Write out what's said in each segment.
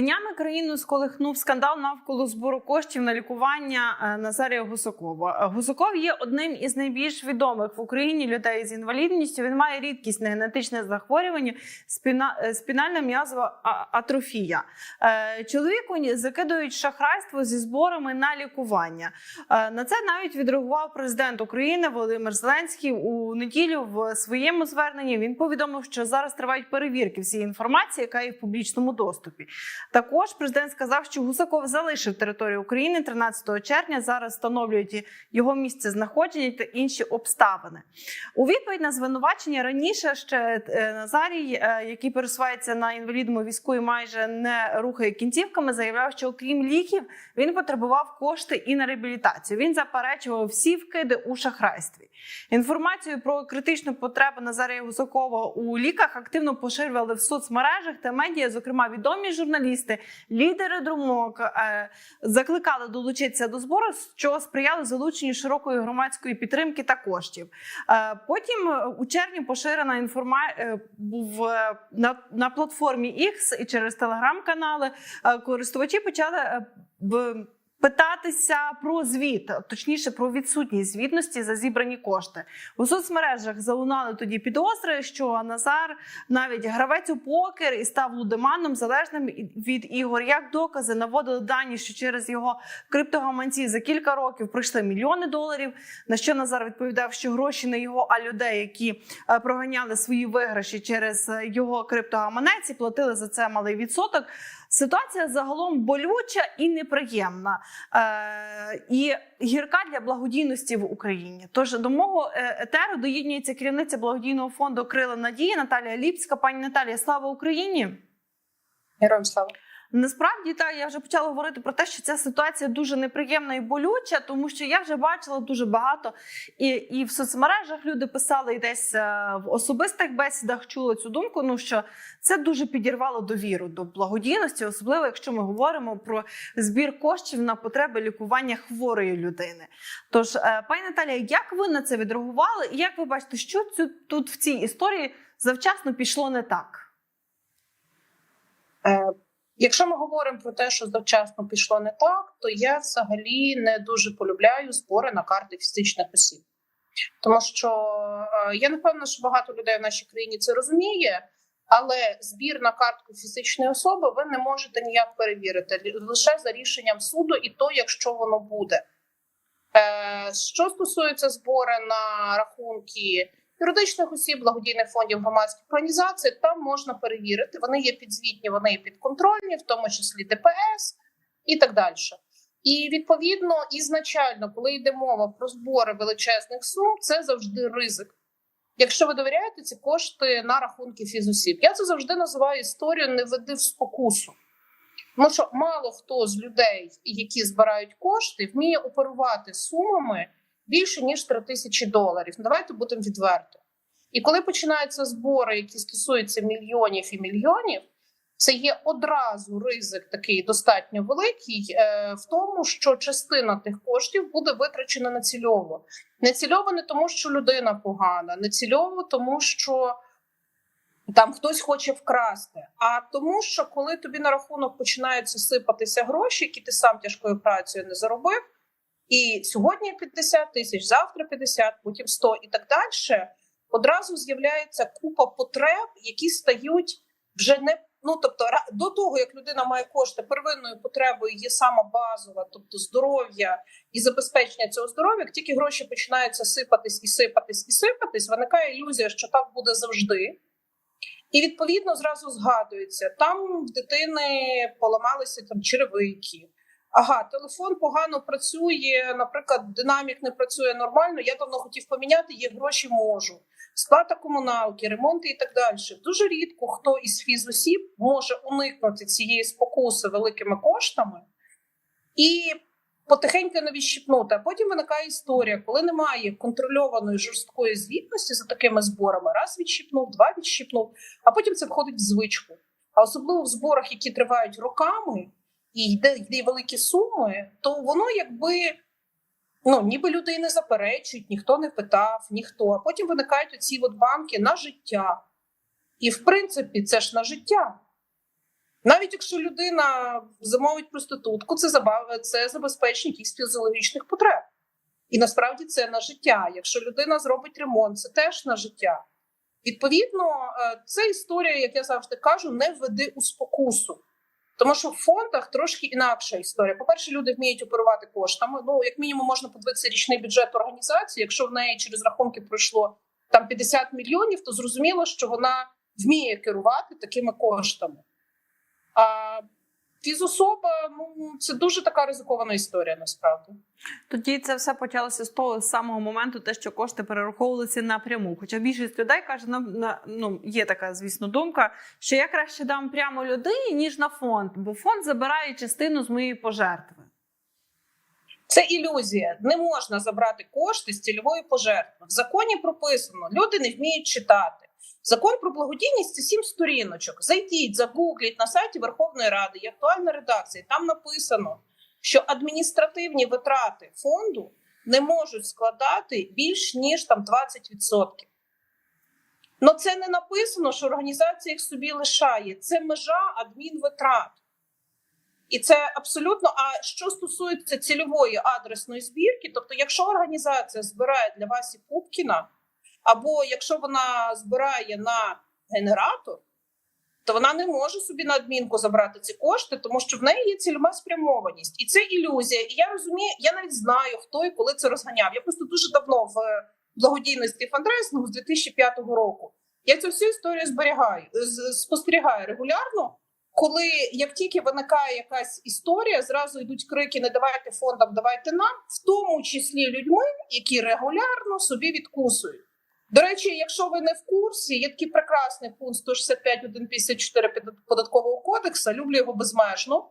Днями країну сколихнув скандал навколо збору коштів на лікування е, Назарія Гусакова. Е, Гусаков є одним із найбільш відомих в Україні людей з інвалідністю. Він має рідкісне генетичне захворювання спіна, е, спінальна м'язова атрофія. Чоловіку закидують шахрайство зі зборами на лікування. На це навіть відреагував президент України Володимир Зеленський у неділю в своєму зверненні. Він повідомив, що зараз тривають перевірки всієї інформації, яка є в публічному доступі. Також президент сказав, що Гусаков залишив територію України 13 червня. Зараз встановлюють його місце знаходження та інші обставини. У відповідь на звинувачення раніше ще е, Назарій, е, який пересувається на інвалідному візку і майже не рухає кінцівками, заявляв, що окрім ліків він потребував кошти і на реабілітацію. Він заперечував всі вкиди у шахрайстві. Інформацію про критичну потребу Назарія Гусакова у ліках активно поширювали в соцмережах та медіа, зокрема відомі журналісти, лідери думок е, закликали долучитися до збору, що сприяли залученню широкої громадської підтримки та коштів. Е, Потім е, у червні поширена інформація був на, на платформі X і через телеграм-канали. Користувачі почали питатися про звіт, точніше про відсутність звітності за зібрані кошти. У соцмережах залунали тоді підозри, що Назар навіть гравець у покер і став лудоманом залежним від ігор. Як докази наводили дані, що через його криптогаманці за кілька років пройшли мільйони доларів. На що Назар відповідав, що гроші не його, а людей, які е, проганяли свої виграші через е, його криптогаманець і платили за це малий відсоток. Ситуація загалом болюча і неприємна, е, і гірка для благодійності в Україні. Тож до мого е, етеру доєднується керівниця благодійного фонду Крила Надії Наталія Ліпська. Пані Наталія, слава Україні! Героям слава. Насправді так, я вже почала говорити про те, що ця ситуація дуже неприємна і болюча, тому що я вже бачила дуже багато і, і в соцмережах люди писали, і десь е, в особистих бесідах чули цю думку. Ну що це дуже підірвало довіру до благодійності, особливо якщо ми говоримо про збір коштів на потреби лікування хворої людини. Tож, е, пані Наталія, як ви на це відреагували, і як ви бачите, що цю тут в цій історії завчасно пішло не так? Е, Якщо ми говоримо про те, що завчасно пішло не так, то я взагалі не дуже полюбляю збори на карти фізичних осіб, тому що е, я не певна, що багато людей в нашій країні це розуміє. Але збір на картку фізичної особи ви не можете ніяк перевірити лише за рішенням суду, і то, якщо воно буде. Е, що стосується збору на рахунки юридичних осіб, благодійних фондів, громадських організацій, там можна перевірити. Вони є підзвітні, вони є підконтрольні, в тому числі ДПС і так далі. І відповідно, ізначально, коли йде мова про збори величезних сум, це завжди ризик. Якщо ви довіряєте ці кошти на рахунки фізосіб, я це завжди називаю історію не веди в спокусу. Тому що мало хто з людей, які збирають кошти, вміє оперувати сумами більше ніж 3 тисячі доларів. Ну, Давайте будемо відверто. І коли починаються збори, які стосуються мільйонів і мільйонів, це є одразу ризик такий достатньо великий е, в тому, що частина тих коштів буде витрачена нецільово. Нецільово не тому, що людина погана, нецільово тому, що там хтось хоче вкрасти, а тому, що коли тобі на рахунок починаються сипатися гроші, які ти сам тяжкою працею не заробив, і сьогодні 50 тисяч, завтра 50, потім 100 і так далі, одразу з'являється купа потреб, які стають вже не ну тобто, до того як людина має кошти, первинною потребою є сама базова, тобто здоров'я і забезпечення цього здоров'я. Тільки гроші починаються сипатись і сипатись і сипатись, виникає ілюзія, що так буде завжди. І відповідно зразу згадується, там в дитини поламалися там черевики. Ага, телефон погано працює. Наприклад, динамік не працює нормально. Я давно хотів поміняти, є гроші можу. Сплата комуналки, ремонти і так далі. Дуже рідко хто із фізосіб може уникнути цієї спокуси великими коштами і потихеньку не відщипнути. А потім виникає історія, коли немає контрольованої жорсткої звітності за такими зборами, раз відщипнув, два відщипнув, а потім це входить в звичку. А особливо в зборах, які тривають роками, і йде, йде великі суми, то воно якби ну ніби люди і не заперечують, ніхто не питав, ніхто. А потім виникають оці от банки на життя. І в принципі, це ж на життя. Навіть Навіть якщо людина замовить проститутку, це забав... це забезпечення якихось фізіологічних потреб. І насправді це на життя. Якщо людина зробить ремонт, це теж на життя. Відповідно, е, це історія, як я завжди кажу, не веди у спокусу. Тому що в фондах трошки інакша історія. По-перше, люди вміють оперувати коштами. Ну, як мінімум, можна подивитися річний бюджет організації. Якщо в неї через рахунки пройшло там 50 мільйонів, то зрозуміло, що вона вміє керувати такими коштами. А фізособа ну це дуже така ризикована історія, насправді. Тоді це все почалося з того з самого моменту, те, що кошти перераховувалися напряму. Хоча більшість людей каже, на, на ну є така, звісно, думка, що я краще дам прямо людині ніж на фонд, бо фонд забирає частину з моєї пожертви. Це ілюзія. Не можна забрати кошти з цільової пожертви. В законі прописано: люди не вміють читати. Закон про благодійність це сім сторіночок. Зайдіть, загугліть на сайті Верховної Ради, є актуальна редакція. Там написано, що адміністративні витрати фонду не можуть складати більш ніж там 20%. Ну це не написано, що організація їх собі лишає. Це межа адмінвитрат. І це абсолютно. А що стосується цільової адресної збірки, тобто, якщо організація збирає для Васі Пупкіна, або якщо вона збирає на генератор, то вона не може собі на адмінку забрати ці кошти, тому що в неї є цільова спрямованість, і це ілюзія. І я розумію, я навіть знаю, хто і коли це розганяв. Я просто дуже давно в е, благодійності фандрейсингу з 2005 року. Я цю всю історію зберігаю, спостерігаю регулярно. Коли як тільки виникає якась історія, зразу йдуть крики: не давайте фондам, давайте нам, в тому числі людьми, які регулярно собі відкусують. До речі, якщо ви не в курсі, є такий прекрасний пункт 165.154 податкового кодексу, люблю його безмежно,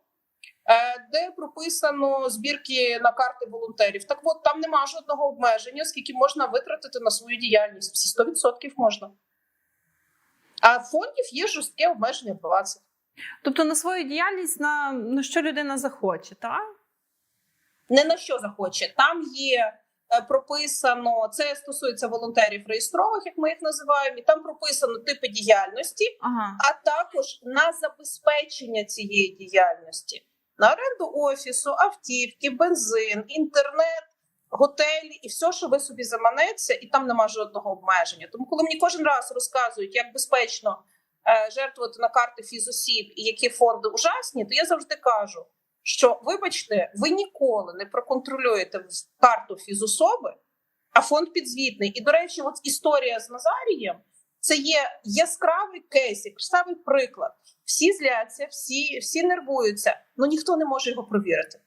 е, де прописано збірки на карти волонтерів. Так от там нема жодного обмеження, скільки можна витратити на свою діяльність. Всі 100% можна. А фондів є жорстке обмеження 20%. Тобто на свою діяльність на, на що людина захоче, так? не на що захоче. Там є прописано, це стосується волонтерів реєстрових, як ми їх називаємо, і там прописано типи діяльності, Ага. а також на забезпечення цієї діяльності, на оренду офісу, автівки, бензин, інтернет. Готелі і все, що ви собі заманеться, і там нема жодного обмеження. Тому, коли мені кожен раз розказують, як безпечно е, жертвувати на карти фізосіб і які фонди ужасні, то я завжди кажу, що вибачте, ви ніколи не проконтролюєте карту фізособи, а фонд підзвітний. І до речі, от історія з Назарієм це є яскравий кейс, яскравий приклад. Всі зляться, всі, всі нервуються, але ніхто не може його провірити.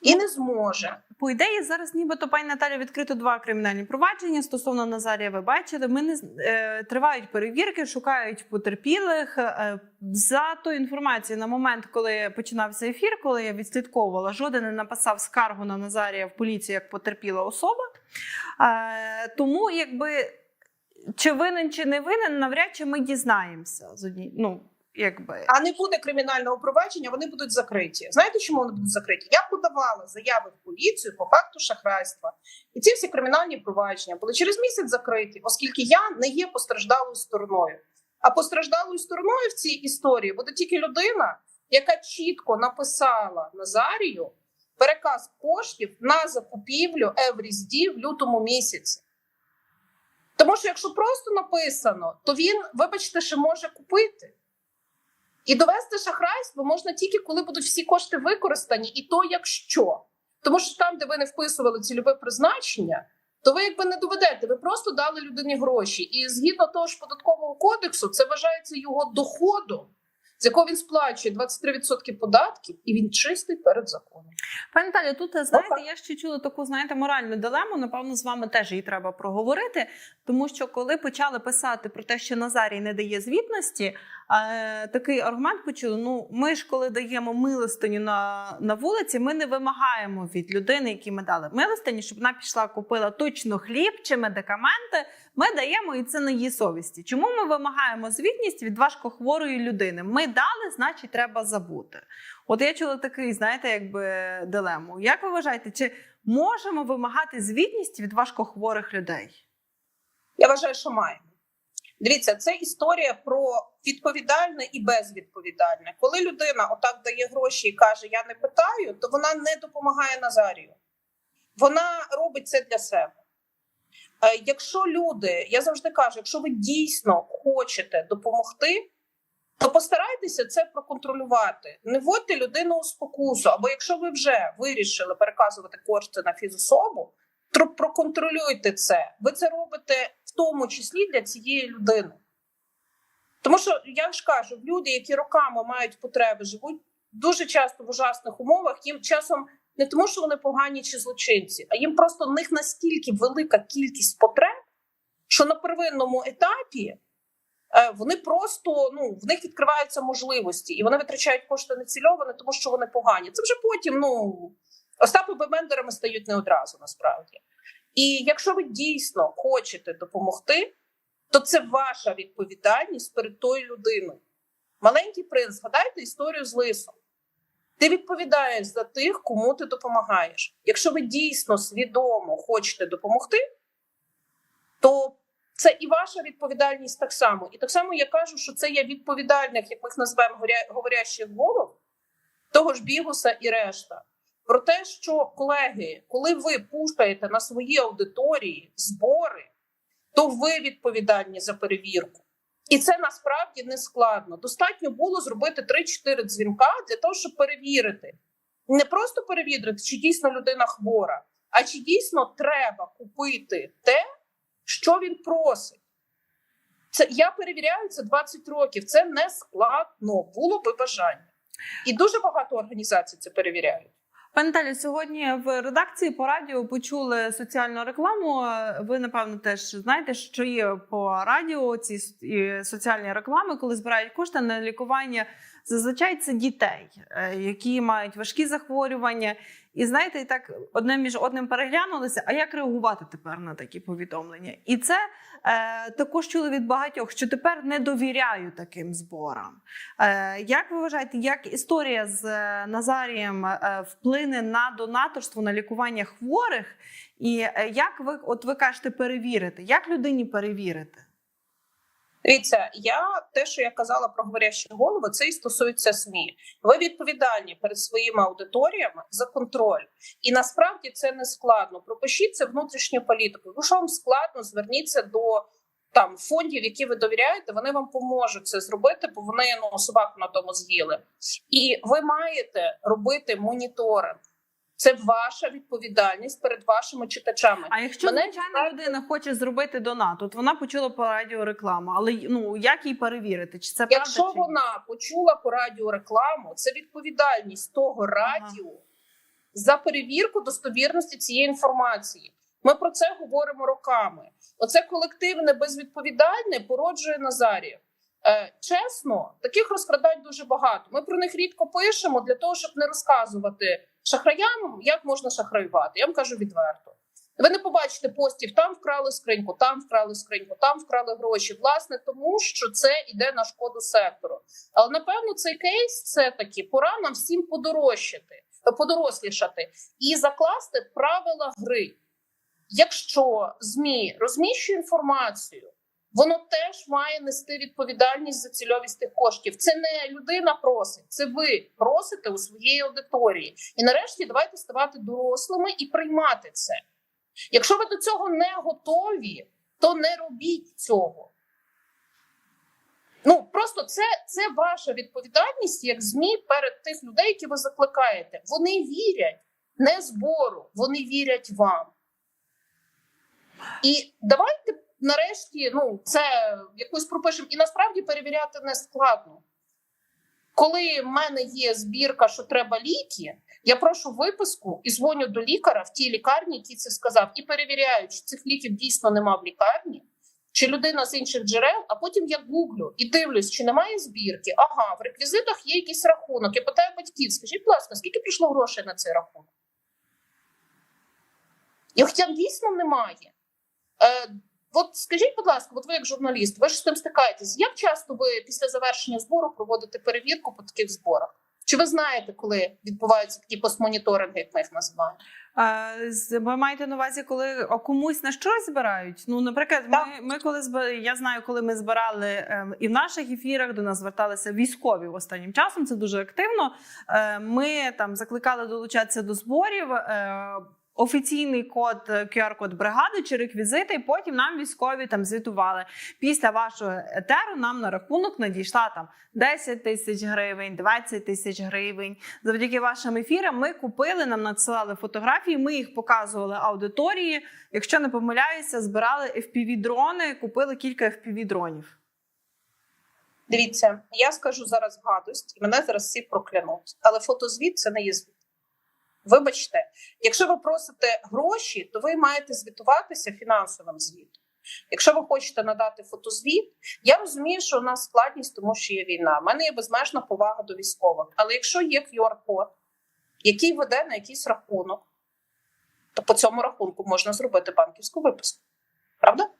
І не зможе. По ідеї, зараз нібито пані Наталі відкрито два кримінальні провадження стосовно Назарія. Ви бачили, ми не е, тривають перевірки, шукають потерпілих. Е, за ту інформацію на момент, коли починався ефір, коли я відслідковувала, жоден не написав скаргу на Назарія в поліцію як потерпіла особа. Е, тому, якби чи винен, чи не винен, навряд чи ми дізнаємося з одні... ну, якби. А не буде кримінального провадження, вони будуть закриті. Знаєте, чому вони будуть закриті? Я подавала заяви в поліцію по факту шахрайства, і ці всі кримінальні провадження були через місяць закриті, оскільки я не є постраждалою стороною. А постраждалою стороною в цій історії буде тільки людина, яка чітко написала Назарію переказ коштів на закупівлю Еврізді в лютому місяці. Тому що якщо просто написано, то він, вибачте, ще може купити. І довести шахрайство можна тільки коли будуть всі кошти використані, і то якщо. Тому що там, де ви не вписували цільове призначення, то ви якби не доведете, ви просто дали людині гроші. І згідно того ж податкового кодексу, це вважається його доходом, з якого він сплачує 23% податків, і він чистий перед законом. Пані Наталі, тут знаєте, Опа. я ще чула таку знаєте моральну дилему. Напевно, з вами теж її треба проговорити. Тому що коли почали писати про те, що Назарій не дає звітності, е, такий аргумент почули: ну ми ж коли даємо милостиню на, на вулиці, ми не вимагаємо від людини, які ми дали милостині, щоб вона пішла купила точно хліб чи медикаменти. Ми даємо і це на її совісті. Чому ми вимагаємо звітність від важкохворої людини? Ми дали, значить, треба забути. От я чула такий, знаєте, якби дилему. Як ви вважаєте, чи можемо вимагати звітність від важкохворих людей? Я вважаю, що маємо. Дивіться, це історія про відповідальне і безвідповідальне. Коли людина отак дає гроші і каже: Я не питаю, то вона не допомагає Назарію. Вона робить це для себе. Е, Якщо люди, я завжди кажу, якщо ви дійсно хочете допомогти, то постарайтеся це проконтролювати. Не вводьте людину у спокусу. Або якщо ви вже вирішили переказувати кошти на фізособу, то проконтролюйте це. Ви це робите в тому числі для цієї людини. Тому що я ж кажу, люди, які роками мають потреби, живуть дуже часто в ужасних умовах, їм часом не тому, що вони погані чи злочинці, а їм просто в них настільки велика кількість потреб, що на первинному етапі е, вони просто ну в них відкриваються можливості, і вони витрачають кошти нецільоване. тому що вони погані. Це вже потім. Ну Остапи Бендерами стають не одразу насправді. І якщо ви дійсно хочете допомогти, то це ваша відповідальність перед тою людиною. Маленький принц, згадайте історію з лисом. Ти відповідаєш за тих, кому ти допомагаєш. Якщо ви дійсно свідомо хочете допомогти, то це і ваша відповідальність так само. І так само я кажу, що це є відповідальних, як ми їх називаємо говоря- говорящих голов, того ж Бігуса і решта. Про те, що колеги, коли ви пушаєте на свої аудиторії збори, то ви відповідальні за перевірку. І це насправді не складно. Достатньо було зробити 3-4 дзвінка для того, щоб перевірити. Не просто перевірити, чи дійсно людина хвора, а чи дійсно треба купити те, що він просить. Це я перевіряю це 20 років. Це не складно, було би бажання. І дуже багато організацій це перевіряють. Пане Наталю, сьогодні в редакції по радіо почули соціальну рекламу. Ви напевно теж знаєте, що є по радіо ці соціальні реклами, коли збирають кошти на лікування. Зазвичай це дітей, е, які мають важкі захворювання. І знаєте, так одне між одним переглянулися. А як реагувати тепер на такі повідомлення? І це е, також чули від багатьох, що тепер не довіряю таким зборам. Е, як ви вважаєте, як історія з е, Назарієм е, вплине на донаторство на лікування хворих? І як ви, от ви кажете, перевірити? Як людині перевірити? Дивіться, я те, що я казала про говорящі голови, це і стосується СМІ. Ви відповідальні перед своїми аудиторіями за контроль, і насправді це не складно. Пропишіть це внутрішню політику. Якщо вам складно, зверніться до там фондів, які ви довіряєте. Вони вам поможуть це зробити, бо вони ну собаку на тому з'їли. І ви маєте робити моніторинг. Це ваша відповідальність перед вашими читачами. А якщо Мене звичайна людина хоче зробити донат, от вона почула по радіо рекламу, але ну як її перевірити? Чи це правда? Якщо чи ні? вона почула по радіо рекламу, це відповідальність того радіо за перевірку достовірності цієї інформації. Ми про це говоримо роками. Оце колективне безвідповідальне породжує Назарів. Е, чесно, таких розкрадань дуже багато. Ми про них рідко пишемо для того, щоб не розказувати шахраям, як можна шахраювати. Я вам кажу відверто. Ви не побачите постів, там вкрали скриньку, там вкрали скриньку, там вкрали гроші. Власне, тому що це йде на шкоду сектору. Але напевно цей кейс це таки пора нам всім подорожчати, подорослішати і закласти правила гри. Якщо ЗМІ розміщує інформацію, воно теж має нести відповідальність за цільовість тих коштів. Це не людина просить, це ви просите у своєї аудиторії. І нарешті давайте ставати дорослими і приймати це. Якщо ви до цього не готові, то не робіть цього. Ну просто це, це ваша відповідальність як ЗМІ перед тих людей, які ви закликаєте. Вони вірять не збору, вони вірять вам. І давайте нарешті ну, це якось пропишемо. І насправді перевіряти не складно. Коли в мене є збірка, що треба ліки, я прошу виписку і дзвоню до лікаря в тій лікарні, який це сказав, і перевіряю, чи цих ліків дійсно нема в лікарні, чи людина з інших джерел, а потім я гуглю і дивлюсь, чи немає збірки. Ага, в реквізитах є якийсь рахунок. Я питаю батьків, скажіть, будь ласка, скільки прийшло грошей на цей рахунок? І хоча дійсно немає. От скажіть, будь ласка, от ви як журналіст, ви ж з цим стикаєтесь. Як часто ви після завершення збору проводите перевірку по таких зборах? Чи ви знаєте, коли відбуваються такі постмоніторинги, як ми їх називаємо? З- Ви маєте на увазі, коли комусь на щось збирають? Ну, наприклад, Так. ми, ми коли зб- я знаю, коли ми збирали ем, і в наших ефірах до нас зверталися військові останнім часом. Це дуже активно. Е, Ми там закликали долучатися до зборів. е, Офіційний код е, QR-код бригади чи реквізити, і потім нам військові там звітували. Після вашого етеру нам на рахунок надійшла там 10 тисяч гривень, 20 тисяч гривень. Завдяки вашим ефірам ми купили, нам надсилали фотографії. Ми їх показували аудиторії. Якщо не помиляюся, збирали fpv дрони, купили кілька fpv дронів. Дивіться, я скажу зараз гадость, і мене зараз всі проклянуть. Але фотозвіт це не є звіт. Вибачте, якщо ви просите гроші, то ви маєте звітуватися фінансовим звітом. Якщо ви хочете надати фотозвіт, я розумію, що у нас складність, тому що є війна. У мене є безмежна повага до військових. Але якщо є QR-код, який веде на якийсь рахунок, то по цьому рахунку можна зробити банківську виписку. Правда?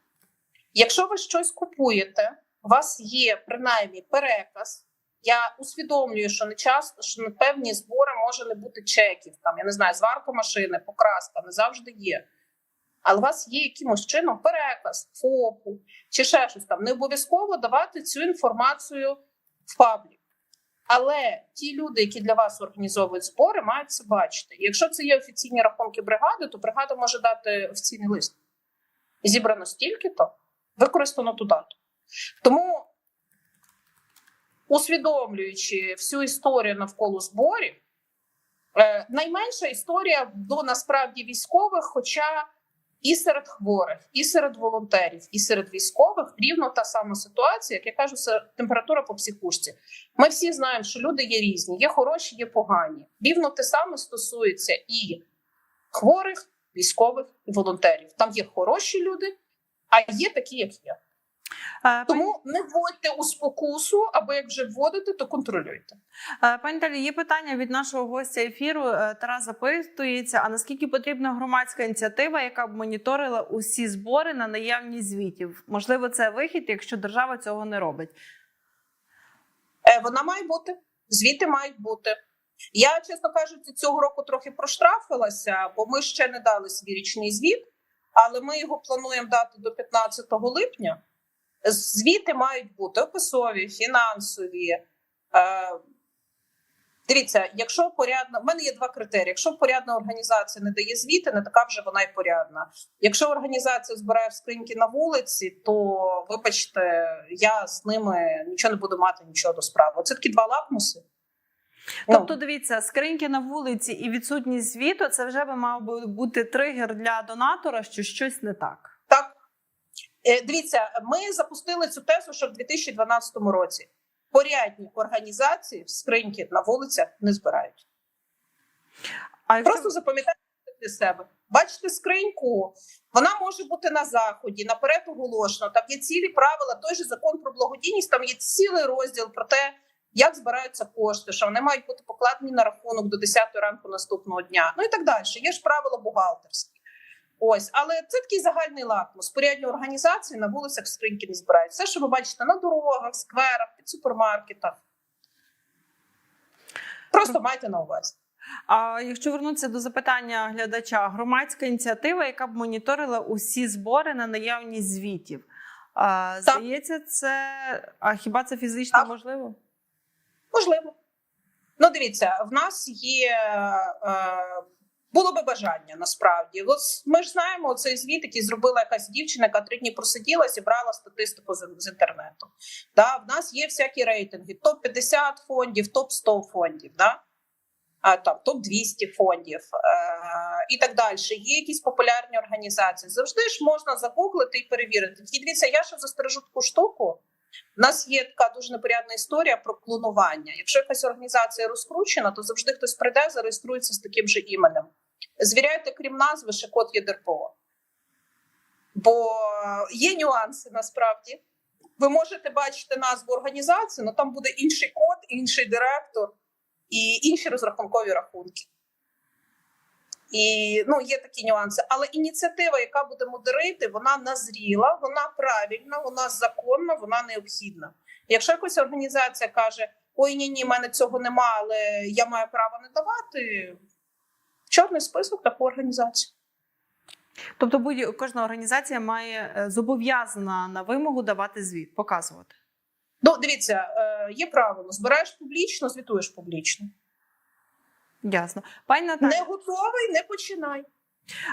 Якщо ви щось купуєте, у вас є принаймні переказ. Я усвідомлюю, що не часто, що на певні збори може не бути чеків. Там я не знаю, зварка машини, покраска не завжди є. Але у вас є якимось чином переказ, ФОПу чи ще щось там. Не обов'язково давати цю інформацію в паблік. Але ті люди, які для вас організовують збори, мають це бачити. Якщо це є офіційні рахунки бригади, то бригада може дати офіційний лист. Зібрано стільки-то, використано туди-то. Тому, усвідомлюючи всю історію навколо зборів, е, найменша історія до насправді військових, хоча і серед хворих, і серед волонтерів, і серед військових рівно та сама ситуація, як я кажу, температура по психушці. Ми всі знаємо, що люди є різні, є хороші, є погані. Рівно те саме стосується і хворих, військових і волонтерів. Там є хороші люди, а є такі, як я. Тому не вводьте у спокусу, або як вже вводите, то контролюйте. Пані Талі, є питання від нашого гостя ефіру. Е, Тарас запитується: а наскільки потрібна громадська ініціатива, яка б моніторила усі збори на наявність звітів? Можливо, це вихід, якщо держава цього не робить. Е, Вона має бути, звіти мають бути. Я, чесно кажучи, цього року трохи проштрафилася, бо ми ще не дали свій річний звіт, але ми його плануємо дати до 15 липня. Звіти мають бути описові, фінансові. Е, дивіться, якщо порядна, в мене є два критерії. Якщо порядна організація не дає звіти, не така вже вона й порядна. Якщо організація збирає скриньки на вулиці, то вибачте, я з ними нічого не буду мати нічого до справи. Це такі два лакмуси. Ну, Тобто, дивіться, скриньки на вулиці і відсутність звіту це вже би мав би бути тригер для донатора, що щось не так. Е, Дивіться, ми запустили цю тезу ще в 2012 році. Порядні організації в скриньки на вулицях не збирають. А якщо Просто запам'ятайте для себе. Бачите скриньку, вона може бути на заході, наперед оголошено. Там є цілі правила, той же закон про благодійність. Там є цілий розділ про те, як збираються кошти, що вони мають бути покладені на рахунок до 10 ранку наступного дня. Ну і так далі. Є ж правила бухгалтерські. Ось, але це такий загальний лакмус. Порядні організації на вулицях скриньки не збирають. Все, що ви бачите на дорогах, скверах, під супермаркетах. Просто майте на увазі. А якщо вернутися до запитання глядача, громадська ініціатива, яка б моніторила усі збори на наявність звітів. А, здається, це а хіба це фізично Так. можливо? Можливо. Ну, дивіться, в нас є. Е, було би бажання насправді. Ми ж знаємо цей звіт, який зробила якась дівчина, яка три дні просиділа, зібрала статистику з, з інтернету. Да, в нас є всякі рейтинги: топ 50 фондів, топ 100 фондів, да? а, там топ 200 фондів е, і так далі. Є якісь популярні організації. Завжди ж можна загуглити і перевірити. Дивіться, я ще застережу таку штуку. У нас є така дуже непорядна історія про клонування. Якщо якась організація розкручена, то завжди хтось прийде, зареєструється з таким же іменем. Звіряйте, крім назви, ще код є ДРПО. Бо є нюанси насправді. Ви можете бачити назву організації, але там буде інший код, інший директор і інші розрахункові рахунки. І ну, є такі нюанси. Але ініціатива, яка буде модерити, вона назріла, вона правильна, вона законна, вона необхідна. Якщо якась організація каже: ой, ні, ні, в мене цього нема, але я маю право не давати. Чорний список таку організацію. Тобто будь кожна організація має е, зобов'язана на вимогу давати звіт, показувати. Ну, дивіться, е, є правило: збираєш публічно, звітуєш публічно. Ясно. Пані Наталі, Не готовий, не починай.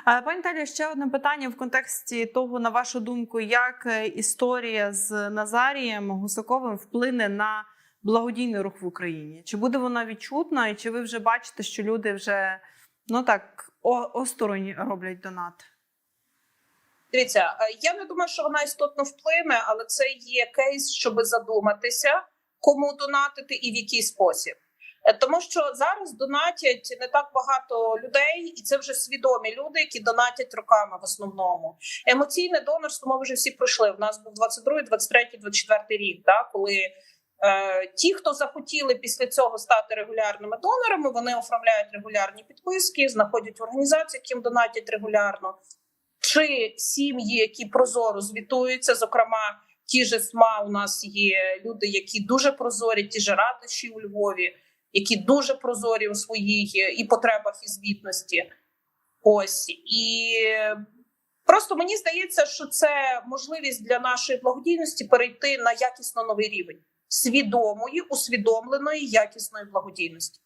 Пані Наталі, ще одне питання в контексті того, на вашу думку, як е, історія з Назарієм Гусаковим вплине на благодійний рух в Україні? Чи буде вона відчутна, і чи ви вже бачите, що люди вже ну так осторонь роблять донат? Дивіться, е, я не думаю, що вона істотно вплине, але це є кейс, щоб задуматися, кому донатити і в який спосіб. Е, Тому що зараз донатять не так багато людей, і це вже свідомі люди, які донатять роками в основному. Емоційне донорство ми вже всі пройшли. У нас був 22, 23, 24 рік, да, коли е, ті, хто захотіли після цього стати регулярними донорами, вони оформляють регулярні підписки, знаходять організації, яким донатять регулярно чи сім'ї, які прозоро звітуються, зокрема, ті ж СМА у нас є люди, які дуже прозорі, ті ж радощі у Львові, які дуже прозорі у своїх і потребах і звітності. Ось і просто мені здається, що це можливість для нашої благодійності перейти на якісно новий рівень свідомої, усвідомленої якісної благодійності.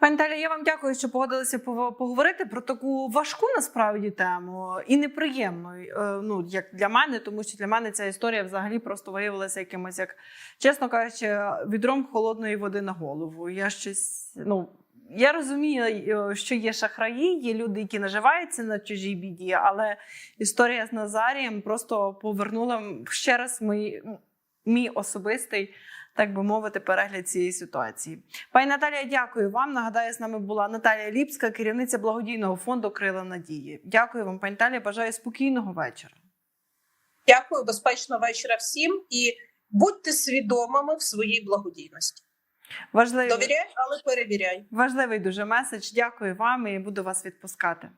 Пані Наталя, я вам дякую, що погодилися поговорити про таку важку насправді тему і неприємну. е, Ну як для мене, тому що для мене ця історія взагалі просто виявилася якимось, як чесно кажучи, відром холодної води на голову. Я щось ну. Я розумію, е, що є шахраї, є люди, які наживаються на чужій біді, але історія з Назарієм просто повернула ще раз мій, мій особистий, так би мовити, перегляд цієї ситуації. Пані Наталія, дякую вам. Нагадаю, з нами була Наталія Ліпська, керівниця благодійного фонду Крила Надії. Дякую вам, пані Наталія. Бажаю спокійного вечора. Дякую, безпечного вечора всім і будьте свідомими в своїй благодійності. Важливий, Довіряй, але перевіряй. важливий дуже меседж. Дякую вам і буду вас відпускати.